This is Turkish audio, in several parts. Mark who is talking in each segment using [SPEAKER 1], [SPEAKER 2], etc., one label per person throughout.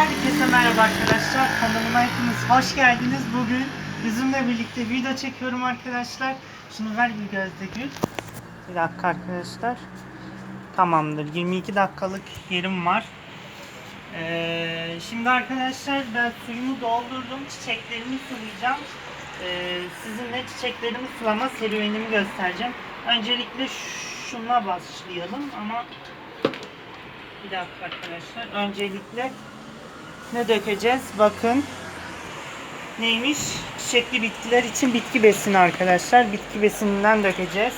[SPEAKER 1] Herkese merhaba arkadaşlar. Kanalıma hepiniz hoş geldiniz. Bugün bizimle birlikte video çekiyorum arkadaşlar. Şunu ver bir gözde gül. Bir dakika arkadaşlar. Tamamdır. 22 dakikalık yerim var. Ee, şimdi arkadaşlar ben suyumu doldurdum. Çiçeklerimi sulayacağım. Ee, sizinle çiçeklerimi sulama serüvenimi göstereceğim. Öncelikle şuna başlayalım ama bir dakika arkadaşlar. Öncelikle ne dökeceğiz? Bakın. Neymiş? Çiçekli bitkiler için bitki besini arkadaşlar. Bitki besininden dökeceğiz.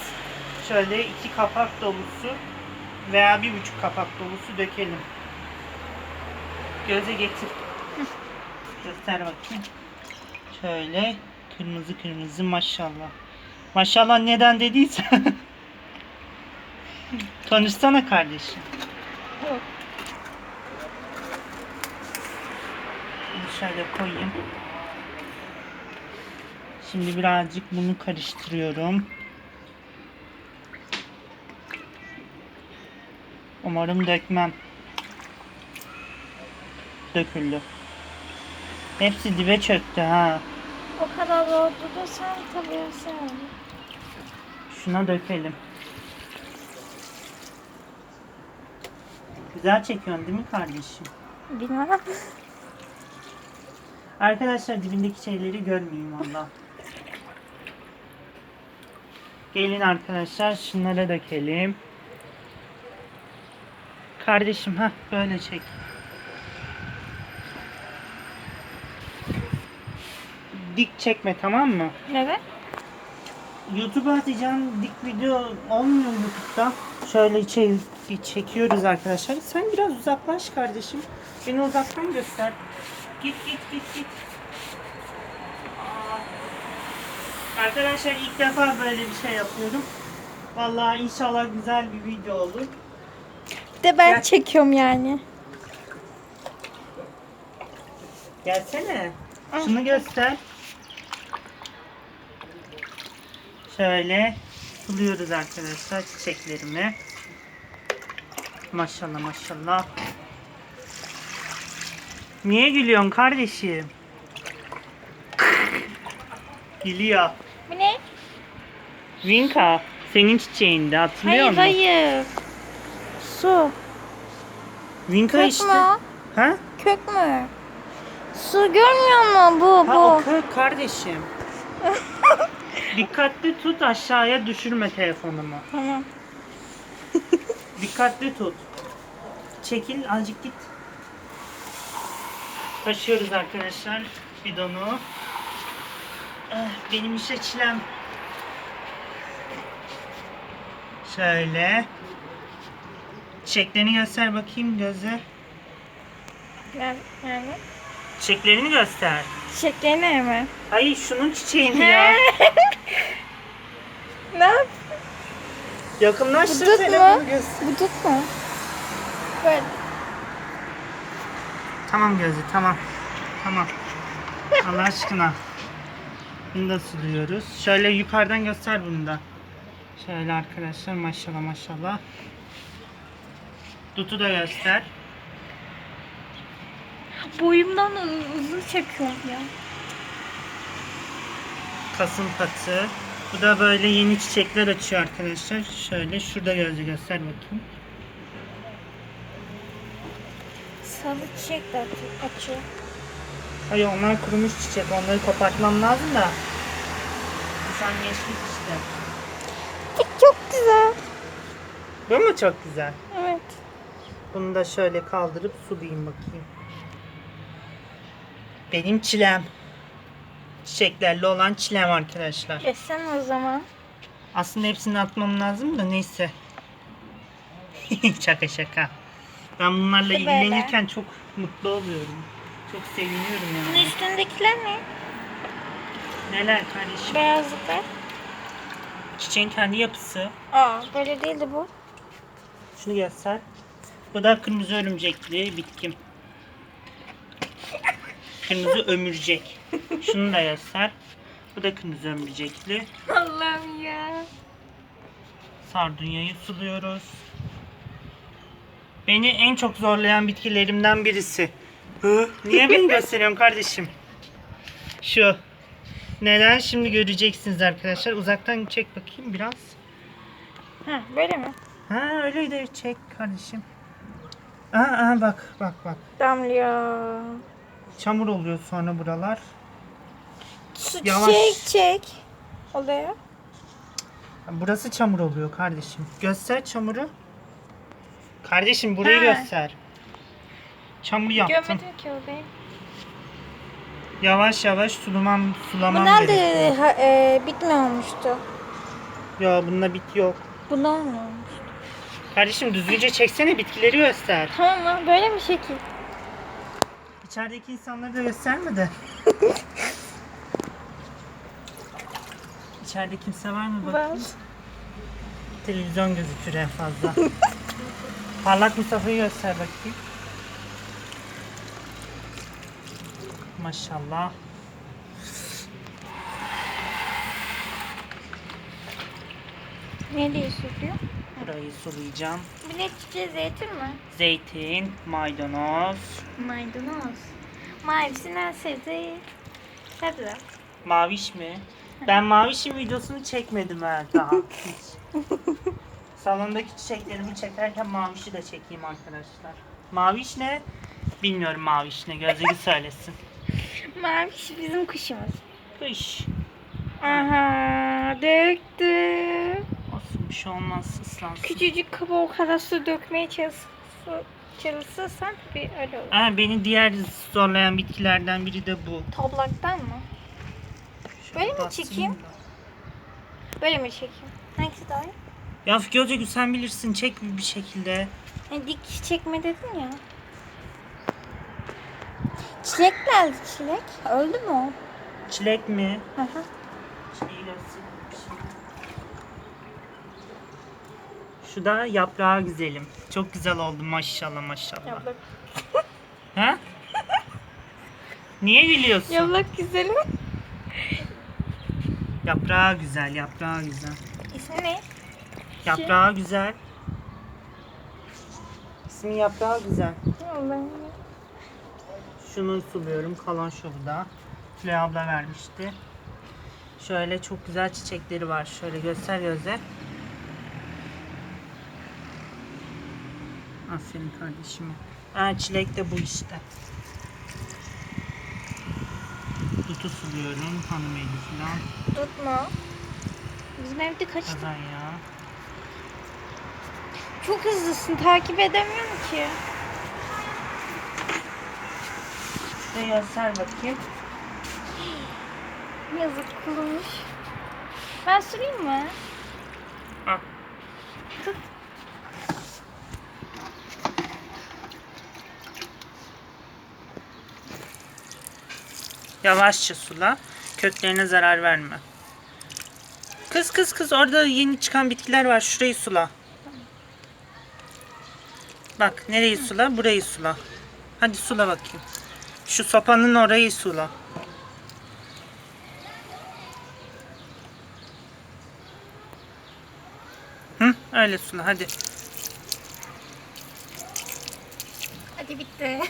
[SPEAKER 1] Şöyle iki kapak dolusu veya bir buçuk kapak dolusu dökelim. Göze getir. Göster bakayım. Şöyle kırmızı kırmızı maşallah. Maşallah neden dediysen. Konuşsana kardeşim. Bunu şöyle koyayım. Şimdi birazcık bunu karıştırıyorum. Umarım dökmem. Döküldü. Hepsi dibe çöktü ha.
[SPEAKER 2] O kadar doldurursan tabii sen.
[SPEAKER 1] Şuna dökelim. Güzel çekiyorsun değil mi kardeşim?
[SPEAKER 2] Bilmem.
[SPEAKER 1] Arkadaşlar dibindeki şeyleri görmeyeyim valla. Gelin arkadaşlar şunlara dökelim. Kardeşim ha böyle çek. Dik çekme tamam mı?
[SPEAKER 2] Evet.
[SPEAKER 1] YouTube'a atacağım dik video olmuyor YouTube'da. Şöyle şey çekiyoruz arkadaşlar. Sen biraz uzaklaş kardeşim. Beni uzaktan göster. Git git git git. Aa. Arkadaşlar ilk defa böyle bir şey yapıyorum. Vallahi inşallah güzel bir video olur.
[SPEAKER 2] Bir de ben
[SPEAKER 1] Gel.
[SPEAKER 2] çekiyorum yani.
[SPEAKER 1] Gelsene. Şunu göster. Şöyle suluyoruz arkadaşlar çiçeklerimi. Maşallah maşallah. Niye gülüyorsun kardeşim? Gülüyor.
[SPEAKER 2] Bu ne?
[SPEAKER 1] Vinka senin çiçeğinde hatırlıyor
[SPEAKER 2] Hayır
[SPEAKER 1] musun?
[SPEAKER 2] hayır. Su.
[SPEAKER 1] Vinka
[SPEAKER 2] Kök
[SPEAKER 1] işte.
[SPEAKER 2] mü o?
[SPEAKER 1] Ha?
[SPEAKER 2] Kök mü? Su görmüyor musun bu
[SPEAKER 1] Ha o
[SPEAKER 2] bu?
[SPEAKER 1] kök kardeşim. Dikkatli tut aşağıya düşürme telefonumu.
[SPEAKER 2] Tamam.
[SPEAKER 1] Dikkatli tut. Çekil azıcık git. Taşıyoruz arkadaşlar bidonu. Ah, benim işe çilem. Şöyle. Çiçeklerini göster bakayım.
[SPEAKER 2] Ben, yani.
[SPEAKER 1] Çiçeklerini göster.
[SPEAKER 2] Çiçeklerini mi?
[SPEAKER 1] Hayır şunun çiçeğini ya.
[SPEAKER 2] ne yap?
[SPEAKER 1] Yakınlaştır
[SPEAKER 2] Bu tut mu? Bu tut mu? Böyle.
[SPEAKER 1] Tamam Gözü tamam. Tamam. Allah aşkına. Bunu da suluyoruz. Şöyle yukarıdan göster bunu da. Şöyle arkadaşlar maşallah maşallah. Dutu da göster.
[SPEAKER 2] Boyumdan uzun çekiyorum ya.
[SPEAKER 1] Kasım patı. Bu da böyle yeni çiçekler açıyor arkadaşlar. Şöyle şurada gözü göster bakayım.
[SPEAKER 2] Sarı çiçek de açıyor.
[SPEAKER 1] Hayır onlar kurumuş çiçek. Onları kopartmam lazım da. Sen geçtik işte.
[SPEAKER 2] Çok güzel.
[SPEAKER 1] Bu mu çok güzel?
[SPEAKER 2] Evet.
[SPEAKER 1] Bunu da şöyle kaldırıp sulayayım bakayım. Benim çilem. Çiçeklerle olan çilem arkadaşlar.
[SPEAKER 2] Geçsene o zaman.
[SPEAKER 1] Aslında hepsini atmam lazım da neyse. şaka şaka. Ben bunlarla
[SPEAKER 2] İşte böyle.
[SPEAKER 1] ilgilenirken çok mutlu oluyorum. Çok seviniyorum
[SPEAKER 2] Bunun
[SPEAKER 1] yani.
[SPEAKER 2] üstündekiler ne?
[SPEAKER 1] Neler kardeşim?
[SPEAKER 2] Beyazlıklar.
[SPEAKER 1] Çiçeğin kendi yapısı.
[SPEAKER 2] Aa böyle değildi bu.
[SPEAKER 1] Şunu göster. Bu da kırmızı örümcekli bitkim. Kırmızı ömürcek. Şunu da göster. Bu da kırmızı ömürcekli.
[SPEAKER 2] Allah'ım ya.
[SPEAKER 1] Sardunyayı suluyoruz. Beni en çok zorlayan bitkilerimden birisi. Hı? Niye beni gösteriyorsun kardeşim? Şu. Neden şimdi göreceksiniz arkadaşlar. Uzaktan çek bakayım biraz.
[SPEAKER 2] Ha böyle mi?
[SPEAKER 1] Ha öyle de çek kardeşim. Aa, aa bak bak bak.
[SPEAKER 2] Damlıyor.
[SPEAKER 1] Çamur oluyor sonra buralar.
[SPEAKER 2] Su
[SPEAKER 1] Yavaş.
[SPEAKER 2] çek çek. Oluyor.
[SPEAKER 1] Burası çamur oluyor kardeşim. Göster çamuru. Kardeşim burayı
[SPEAKER 2] Ha.
[SPEAKER 1] göster. Çamur yaptım.
[SPEAKER 2] Görmedim ki orayı.
[SPEAKER 1] Yavaş yavaş sulaman
[SPEAKER 2] Bu
[SPEAKER 1] sulamam
[SPEAKER 2] nerede
[SPEAKER 1] gerekiyor.
[SPEAKER 2] ha, e, bitmemişti?
[SPEAKER 1] Ya bunda bit yok.
[SPEAKER 2] Bunda mı olmuş?
[SPEAKER 1] Kardeşim düzgünce çeksene bitkileri göster.
[SPEAKER 2] Tamam lan böyle mi şekil?
[SPEAKER 1] İçerideki insanları da gösterme de. İçeride kimse var mı
[SPEAKER 2] Var.
[SPEAKER 1] bakayım? Televizyon gözükür en fazla. Parlak Mustafa'yı göster bakayım. Maşallah.
[SPEAKER 2] Ne diye sürüyor?
[SPEAKER 1] Burayı sulayacağım.
[SPEAKER 2] Bu ne çiçeği zeytin mi?
[SPEAKER 1] Zeytin, maydanoz,
[SPEAKER 2] Maydanoz. Mavisinden sebze. Sebze.
[SPEAKER 1] maviş mi? Ben mavişin videosunu çekmedim ha daha hiç. Salondaki çiçeklerimi çekerken mavişi de çekeyim arkadaşlar. Maviş ne? Bilmiyorum maviş ne. Gözleri söylesin.
[SPEAKER 2] Maviş bizim kuşumuz.
[SPEAKER 1] Kış.
[SPEAKER 2] Aha döktü.
[SPEAKER 1] Olsun bir şey olmaz ıslansın.
[SPEAKER 2] Küçücük kaba o kadar su dökmeye çalışsa, çalışırsan bir öyle olur.
[SPEAKER 1] Ha, beni diğer zorlayan bitkilerden biri de bu.
[SPEAKER 2] Toplaktan mı?
[SPEAKER 1] Şöyle
[SPEAKER 2] Böyle mi çekeyim?
[SPEAKER 1] da.
[SPEAKER 2] Böyle mi çekeyim? Hangisi daha iyi?
[SPEAKER 1] Ya Gözcük sen bilirsin çek bir şekilde.
[SPEAKER 2] Yani dik çekme dedin ya. Çilek geldi çilek. Öldü mü o?
[SPEAKER 1] Çilek mi?
[SPEAKER 2] Hı hı.
[SPEAKER 1] Şey. Şu da yaprağı güzelim. Çok güzel oldu maşallah maşallah.
[SPEAKER 2] Yablak.
[SPEAKER 1] Ha? Niye gülüyorsun?
[SPEAKER 2] Yablak güzelim.
[SPEAKER 1] Yaprağı güzel, yaprağı güzel.
[SPEAKER 2] İsmi ne?
[SPEAKER 1] Yaprağı güzel. İsmi yaprağı güzel.
[SPEAKER 2] Allah'ım.
[SPEAKER 1] Şunu suluyorum. Kalan şu burada. Tülay abla vermişti. Şöyle çok güzel çiçekleri var. Şöyle göster gözler. Aferin kardeşime. Ha, çilek de bu işte. Dutu suluyorum. Hanım eli falan.
[SPEAKER 2] Tutma. Bizim evde kaç
[SPEAKER 1] Kazan ya.
[SPEAKER 2] Çok hızlısın takip edemiyorum ki.
[SPEAKER 1] Ne göster bakayım.
[SPEAKER 2] Yazık kurumuş. Ben süreyim mi?
[SPEAKER 1] Al.
[SPEAKER 2] Tut.
[SPEAKER 1] Yavaşça sula. Köklerine zarar verme. Kız kız kız orada yeni çıkan bitkiler var. Şurayı sula. Bak nereyi sula? Burayı sula. Hadi sula bakayım. Şu sopanın orayı sula. Hı, öyle sula hadi.
[SPEAKER 2] Hadi bitti.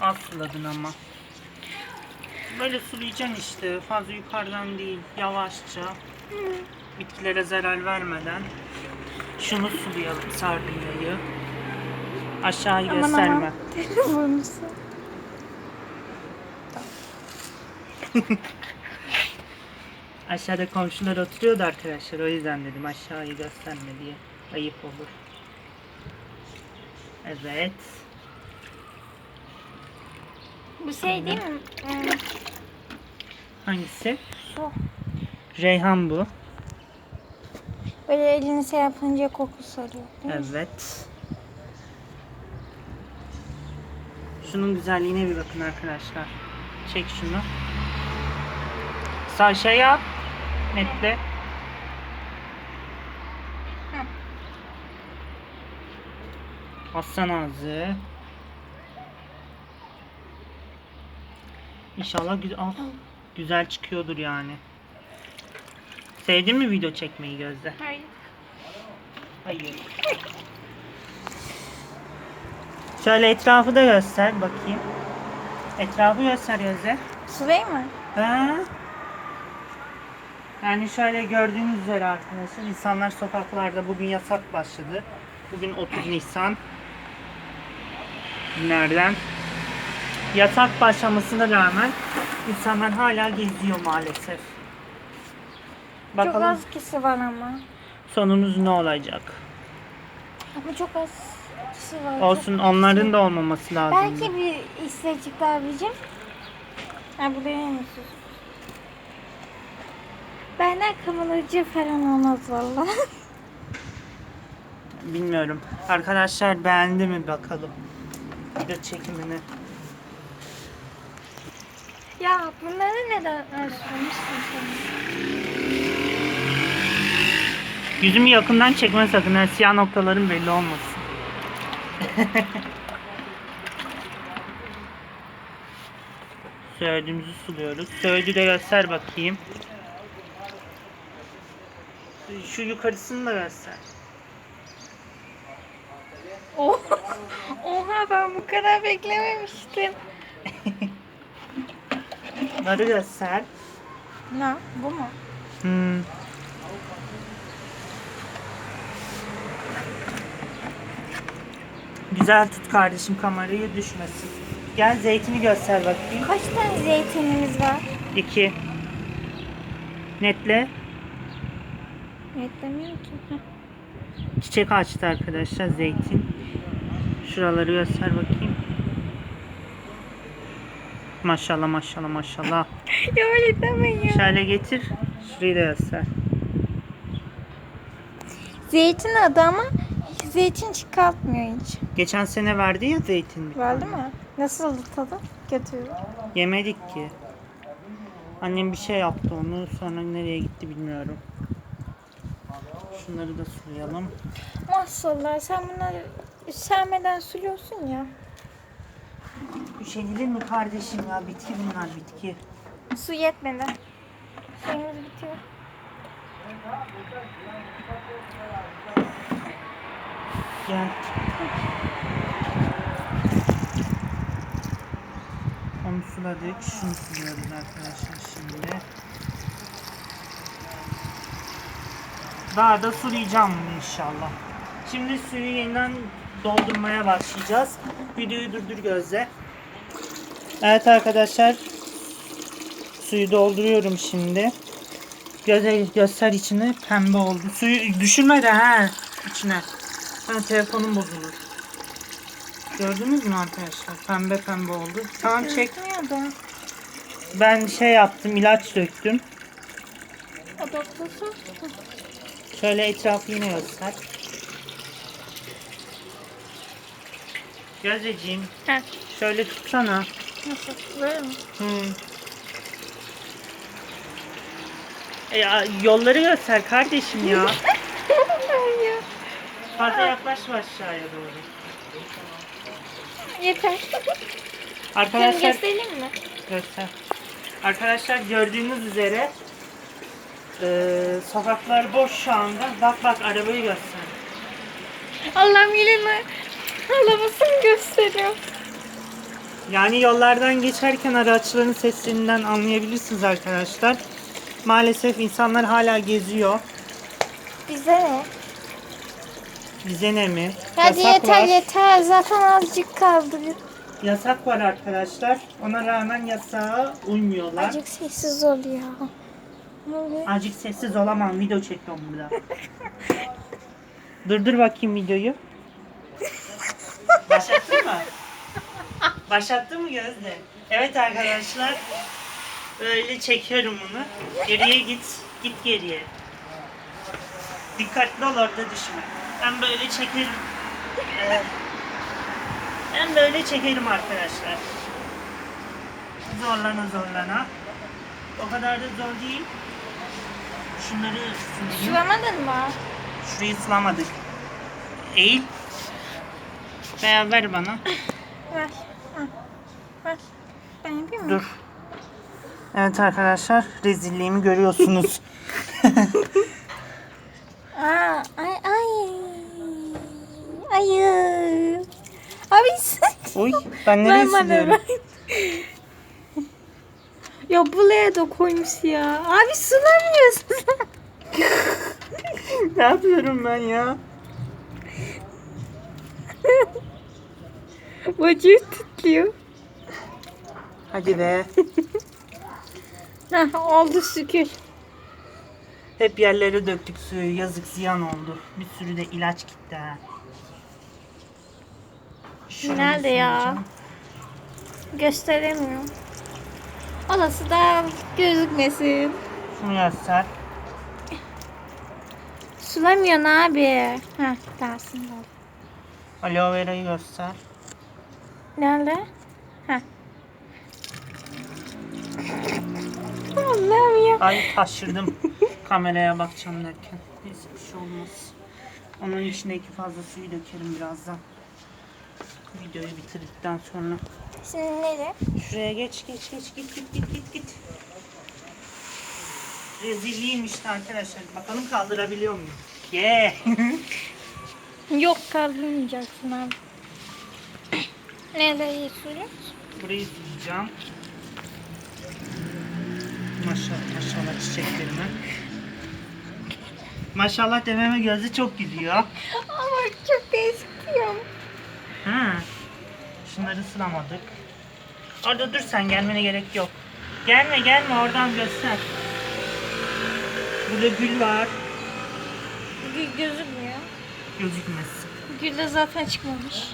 [SPEAKER 1] Az suladın ama. Böyle sulayacaksın işte. Fazla yukarıdan değil. Yavaşça. Bitkilere zarar vermeden. Şunu sulayalım sardunyayı. Aşağıyı
[SPEAKER 2] Aman
[SPEAKER 1] gösterme.
[SPEAKER 2] aman.
[SPEAKER 1] Aşağıda komşular oturuyordu arkadaşlar. O yüzden dedim aşağıyı gösterme diye. Ayıp olur. Evet.
[SPEAKER 2] Bu şey değil mi?
[SPEAKER 1] Hangisi?
[SPEAKER 2] su.
[SPEAKER 1] Reyhan bu.
[SPEAKER 2] Böyle elini şey yapınca kokusu alıyor.
[SPEAKER 1] Evet. Şunun güzelliğine bir bakın arkadaşlar. Çek şunu. Sağ şey yap. Netle.
[SPEAKER 2] Hı.
[SPEAKER 1] Aslan ağzı. İnşallah güzel, ah, güzel çıkıyordur yani. Sevdin mi video çekmeyi Gözde?
[SPEAKER 2] Hayır.
[SPEAKER 1] Hayır. Şöyle etrafı da göster bakayım. Etrafı göster Gözde.
[SPEAKER 2] Şurayı mı?
[SPEAKER 1] Ha? Yani şöyle gördüğünüz üzere arkadaşlar insanlar sokaklarda bugün yasak başladı. Bugün 30 Nisan günlerden. Yasak başlamasına rağmen insanlar hala geziyor maalesef.
[SPEAKER 2] Çok
[SPEAKER 1] Bakalım
[SPEAKER 2] az kişi var ama.
[SPEAKER 1] sonumuz ne olacak?
[SPEAKER 2] Ama çok az kişi var.
[SPEAKER 1] Olsun onların da olmaması lazım.
[SPEAKER 2] Belki bir isteyecekler abicim. Ha buraya musunuz? Benden kameracı falan olmaz valla.
[SPEAKER 1] Bilmiyorum. Arkadaşlar beğendi mi bakalım. Video çekimini.
[SPEAKER 2] ya bunları neden özlemişsin sen?
[SPEAKER 1] Yüzümü yakından çekme sakın. ha, Siyah noktaların belli olmasın. Söğüdümüzü suluyoruz. Söğüdü de göster bakayım. Şu yukarısını da göster.
[SPEAKER 2] Oh, Oha ben bu kadar beklememiştim.
[SPEAKER 1] Narı göster.
[SPEAKER 2] Ne? Bu mu?
[SPEAKER 1] Hmm. Güzel tut kardeşim kamerayı düşmesin. Gel zeytini göster bakayım.
[SPEAKER 2] Kaç tane zeytinimiz var?
[SPEAKER 1] İki. Netle.
[SPEAKER 2] Yetlemiyor ki. Heh.
[SPEAKER 1] Çiçek açtı arkadaşlar zeytin. Şuraları göster bakayım. Maşallah maşallah maşallah.
[SPEAKER 2] ya öyle demeyin.
[SPEAKER 1] Şöyle getir. Şurayı da göster.
[SPEAKER 2] Zeytin adı ama zeytin çıkartmıyor hiç.
[SPEAKER 1] Geçen sene verdi ya zeytin. bir
[SPEAKER 2] Verdi
[SPEAKER 1] tane.
[SPEAKER 2] mi? Nasıldı tadı? Kötü.
[SPEAKER 1] Yemedik ki. Annem bir şey yaptı onu sonra nereye gitti bilmiyorum. Şunları da sulayalım.
[SPEAKER 2] Maşallah sen bunları sermeden suluyorsun ya.
[SPEAKER 1] Üşenilir mi kardeşim ya? Bitki bunlar bitki.
[SPEAKER 2] Su yetmedi. Suyumuz bitiyor.
[SPEAKER 1] Gel. Onu suladık. Şunu suluyoruz arkadaşlar şimdi. Daha da sulayacağım inşallah. Şimdi suyu yeniden doldurmaya başlayacağız. Videoyu durdur gözle. Evet arkadaşlar. Suyu dolduruyorum şimdi. Göze göster içine pembe oldu. Suyu düşürme de ha içine. Ha telefonum bozulur. Gördünüz mü arkadaşlar? Pembe pembe oldu. Tamam çek.
[SPEAKER 2] Nerede?
[SPEAKER 1] Ben şey yaptım, ilaç döktüm.
[SPEAKER 2] Doktorsu.
[SPEAKER 1] Şöyle etrafı yine göster. Gözeciğim,
[SPEAKER 2] Heh.
[SPEAKER 1] şöyle tutsana.
[SPEAKER 2] Nasıl? Böyle mi?
[SPEAKER 1] Hı. E, Ya, yolları göster kardeşim ya. Fazla yaklaşma aşağıya doğru.
[SPEAKER 2] Yeter.
[SPEAKER 1] Arkadaşlar
[SPEAKER 2] göstereyim mi?
[SPEAKER 1] göster. Arkadaşlar gördüğünüz üzere eee, sokaklar boş şu anda. Bak bak arabayı göster.
[SPEAKER 2] Allah'ım yine arabasını gösteriyor.
[SPEAKER 1] Yani yollardan geçerken araçların seslerinden anlayabilirsiniz arkadaşlar. Maalesef insanlar hala geziyor.
[SPEAKER 2] Bize ne?
[SPEAKER 1] Bize ne mi?
[SPEAKER 2] Hadi
[SPEAKER 1] Yasak
[SPEAKER 2] yeter
[SPEAKER 1] var.
[SPEAKER 2] yeter. Zaten azıcık kaldı.
[SPEAKER 1] Yasak var arkadaşlar. Ona rağmen yasağa uymuyorlar.
[SPEAKER 2] Azıcık sessiz ol ya.
[SPEAKER 1] Azıcık sessiz olamam. Video çekiyorum burada. Durdur bakayım videoyu. Başlattın mı? Başlattın mı Gözde? Evet arkadaşlar. Böyle çekiyorum bunu. Geriye git. Git geriye. Dikkatli ol orada düşme. Ben böyle çekerim. Ee, ben böyle çekerim arkadaşlar. Zorlana zorlana. O kadar da zor değil. Şunları sulayayım.
[SPEAKER 2] Sulamadın mı?
[SPEAKER 1] Şurayı sulamadık. Eğil. Veya ver bana.
[SPEAKER 2] Ver. Ver. Ben yapayım mı?
[SPEAKER 1] Dur. Evet arkadaşlar rezilliğimi görüyorsunuz.
[SPEAKER 2] Aa, ay. Hayır. Abi.
[SPEAKER 1] Oy ben nereye siliyorum?
[SPEAKER 2] Ya buraya da koymuş ya. Abi sulamıyorsun.
[SPEAKER 1] ne yapıyorum ben ya?
[SPEAKER 2] Bacı titriyor.
[SPEAKER 1] Hadi be.
[SPEAKER 2] Heh, oldu şükür.
[SPEAKER 1] Hep yerlere döktük suyu. Yazık ziyan oldu. Bir sürü de ilaç gitti ha.
[SPEAKER 2] Nerede ya? Gösteremiyorum. Olası da gözükmesin.
[SPEAKER 1] Şunu göster.
[SPEAKER 2] Sulamıyorsun abi. Heh, dersin oldu.
[SPEAKER 1] Aloe vera'yı göster.
[SPEAKER 2] Nerede? Heh. Allah'ım ya.
[SPEAKER 1] Ay taşırdım kameraya bakacağım derken. Neyse bir şey olmaz. Onun içindeki fazla suyu dökerim birazdan. Videoyu bitirdikten sonra.
[SPEAKER 2] Şimdi nereye?
[SPEAKER 1] Şuraya geç geç geç git git git git git. Rezilliğim işte arkadaşlar. Bakalım kaldırabiliyor muyum? Yeah.
[SPEAKER 2] Yok kaldırmayacaksın abi. Nereye sürüyorsun?
[SPEAKER 1] Burayı sileceğim. Maşallah maşallah çiçeklerime. Maşallah dememe gözü çok gidiyor.
[SPEAKER 2] Ama çok değişik diyorum.
[SPEAKER 1] Ha. Şunları sılamadık. Orada dur sen gelmene gerek yok. Gelme gelme oradan göster. Burada gül var.
[SPEAKER 2] Gül gözükmüyor.
[SPEAKER 1] Gözükmesin.
[SPEAKER 2] Gül de zaten çıkmamış.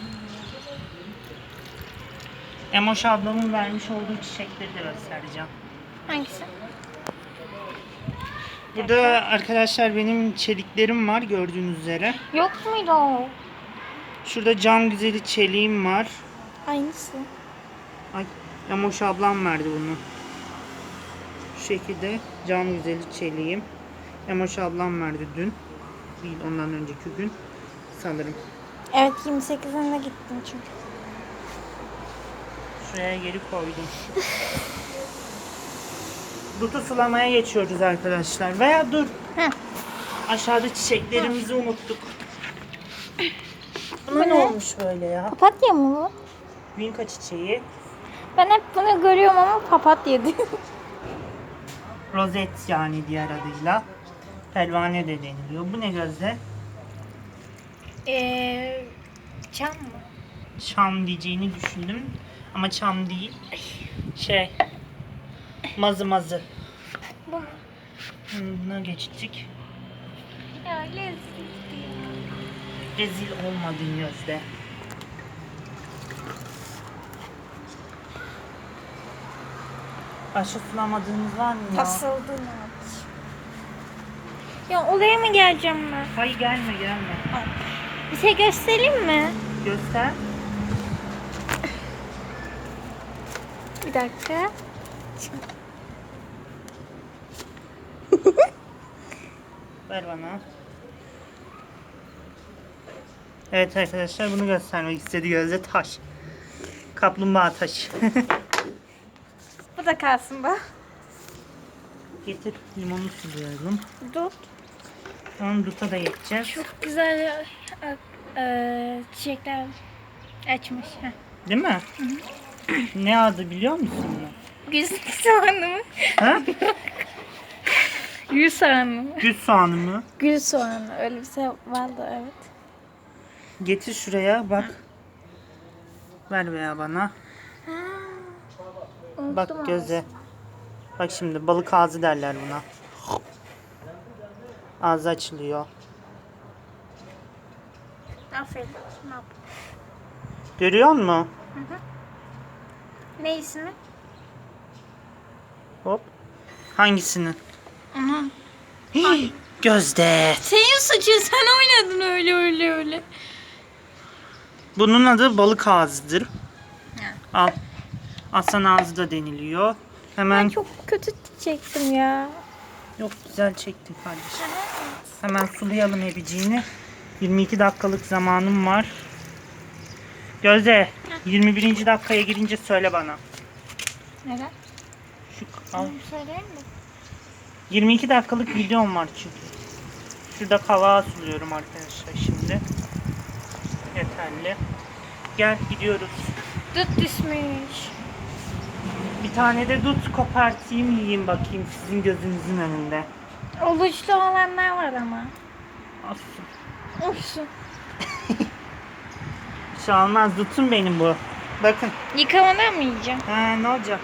[SPEAKER 1] Emoş ablamın vermiş olduğu çiçekleri de göstereceğim.
[SPEAKER 2] Hangisi?
[SPEAKER 1] Burada arkadaşlar benim çeliklerim var gördüğünüz üzere.
[SPEAKER 2] Yok muydu o?
[SPEAKER 1] Şurada can güzeli çeliğim var.
[SPEAKER 2] Aynısı.
[SPEAKER 1] Ay, Emoş ablam verdi bunu. Şu şekilde can güzeli çeliğim. Emoş ablam verdi dün. Değil ondan önceki gün. Sanırım.
[SPEAKER 2] Evet 28'inde gittim çünkü.
[SPEAKER 1] Şuraya geri koydum. Dutu sulamaya geçiyoruz arkadaşlar. Veya dur.
[SPEAKER 2] Heh.
[SPEAKER 1] Aşağıda çiçeklerimizi unuttuk.
[SPEAKER 2] Bu
[SPEAKER 1] Buna ne olmuş böyle ya?
[SPEAKER 2] Papatya mı bu?
[SPEAKER 1] Vinka çiçeği.
[SPEAKER 2] Ben hep bunu görüyorum ama papatya diyor.
[SPEAKER 1] Rozet yani diğer adıyla. Pervane de deniliyor. Bu ne gözde?
[SPEAKER 2] Eee... Çam mı?
[SPEAKER 1] Çam diyeceğini düşündüm. Ama çam değil. Şey. Mazı mazı.
[SPEAKER 2] Bu mu?
[SPEAKER 1] Buna geçtik.
[SPEAKER 2] Ya.
[SPEAKER 1] Rezil olmadın gözde. Başka sulamadığınız var mı ya?
[SPEAKER 2] Asıldın abi. Ya oraya mı geleceğim ben?
[SPEAKER 1] Hayır gelme gelme.
[SPEAKER 2] Bir şey göstereyim mi?
[SPEAKER 1] Göster.
[SPEAKER 2] Bir dakika.
[SPEAKER 1] Ver bana. Evet arkadaşlar bunu göstermek istedi gözde taş. Kaplumbağa taşı.
[SPEAKER 2] Bu da kalsın bak.
[SPEAKER 1] Getir limonu suluyorum.
[SPEAKER 2] Dur.
[SPEAKER 1] Onun duta da geçeceğiz.
[SPEAKER 2] Çok güzel e, e, çiçekler açmış. Heh.
[SPEAKER 1] Değil mi? ne adı biliyor musun?
[SPEAKER 2] Gül soğanı mı?
[SPEAKER 1] Ha?
[SPEAKER 2] Gül soğanı mı?
[SPEAKER 1] Gül soğanı mı?
[SPEAKER 2] Gül soğanı. Öyle bir şey vardı evet.
[SPEAKER 1] Getir şuraya bak. Ver veya bana. Bak göze. Bak şimdi balık ağzı derler buna. Ağzı açılıyor.
[SPEAKER 2] Aferin.
[SPEAKER 1] Görüyor musun?
[SPEAKER 2] Ne ismi?
[SPEAKER 1] Hop. Hangisinin? Hii, Gözde.
[SPEAKER 2] Senin saçın sen oynadın öyle öyle öyle.
[SPEAKER 1] Bunun adı balık ağzıdır. Al. Aslan ağzı da deniliyor. Hemen
[SPEAKER 2] Ben çok kötü çektim ya.
[SPEAKER 1] yok güzel çektin kardeşim. Hemen sulayalım ebiciğini. 22 dakikalık zamanım var. Gözde 21. dakikaya girince söyle bana.
[SPEAKER 2] Neden?
[SPEAKER 1] Şu al.
[SPEAKER 2] Söyleyeyim mi?
[SPEAKER 1] 22 dakikalık videom var çünkü. Şurada kavağı suluyorum arkadaşlar şimdi. Yeterli. Gel gidiyoruz.
[SPEAKER 2] Dut düşmüş.
[SPEAKER 1] Bir tane de dut kopartayım yiyeyim bakayım sizin gözünüzün önünde.
[SPEAKER 2] Oluçlu olanlar var ama.
[SPEAKER 1] Olsun.
[SPEAKER 2] Olsun.
[SPEAKER 1] Bir şey olmaz dutum benim bu. Bakın.
[SPEAKER 2] Yıkamadan mı yiyeceğim?
[SPEAKER 1] Ha ne olacak?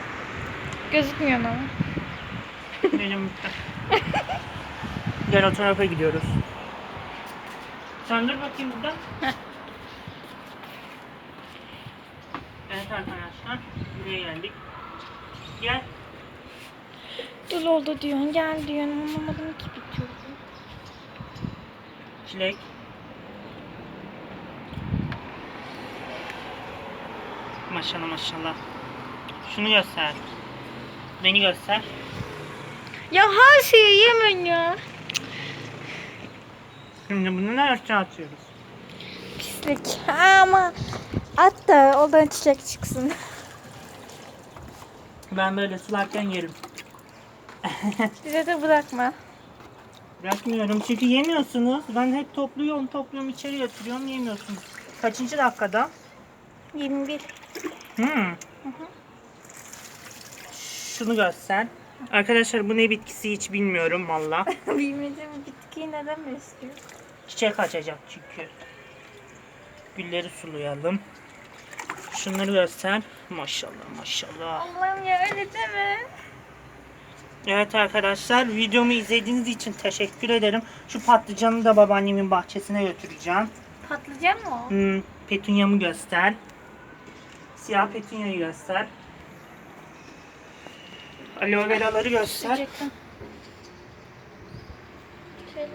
[SPEAKER 2] Gözükmüyor ama.
[SPEAKER 1] Benim Gel o tarafa gidiyoruz. Söndür bakayım burada.
[SPEAKER 2] Heh.
[SPEAKER 1] Evet arkadaşlar. Buraya geldik. Gel.
[SPEAKER 2] Dul oldu diyorsun, gel diyorsun. Anlamadım ki türlü.
[SPEAKER 1] Çilek. Maşallah maşallah. Şunu göster. Beni göster.
[SPEAKER 2] Ya her şeyi yemen ya.
[SPEAKER 1] Şimdi bunu nereden atıyoruz?
[SPEAKER 2] Pislik. Ama at da oradan çiçek çıksın.
[SPEAKER 1] Ben böyle sularken yerim.
[SPEAKER 2] Bize de bırakma.
[SPEAKER 1] Bırakmıyorum çünkü yemiyorsunuz. Ben hep topluyorum topluyorum içeri götürüyorum yemiyorsunuz. Kaçıncı dakikada?
[SPEAKER 2] 21.
[SPEAKER 1] Hmm. Şunu göster. Arkadaşlar bu ne bitkisi hiç bilmiyorum valla.
[SPEAKER 2] Bilmediğim bitkiyi neden besliyor?
[SPEAKER 1] Çiçek açacak çünkü. Gülleri sulayalım. Şunları göster. Maşallah maşallah.
[SPEAKER 2] Allah'ım ya öyle deme.
[SPEAKER 1] Evet arkadaşlar videomu izlediğiniz için teşekkür ederim. Şu patlıcanı da babaannemin bahçesine götüreceğim.
[SPEAKER 2] Patlıcan mı o?
[SPEAKER 1] Hmm, petunyamı göster. Siyah petunyayı göster. Aloe veraları göster.
[SPEAKER 2] Sıcaktan. Şöyle.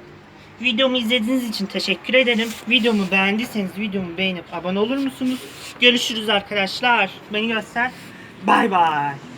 [SPEAKER 1] Videomu izlediğiniz için teşekkür ederim. Videomu beğendiyseniz videomu beğenip abone olur musunuz? Görüşürüz arkadaşlar. Beni göster. Bay bay.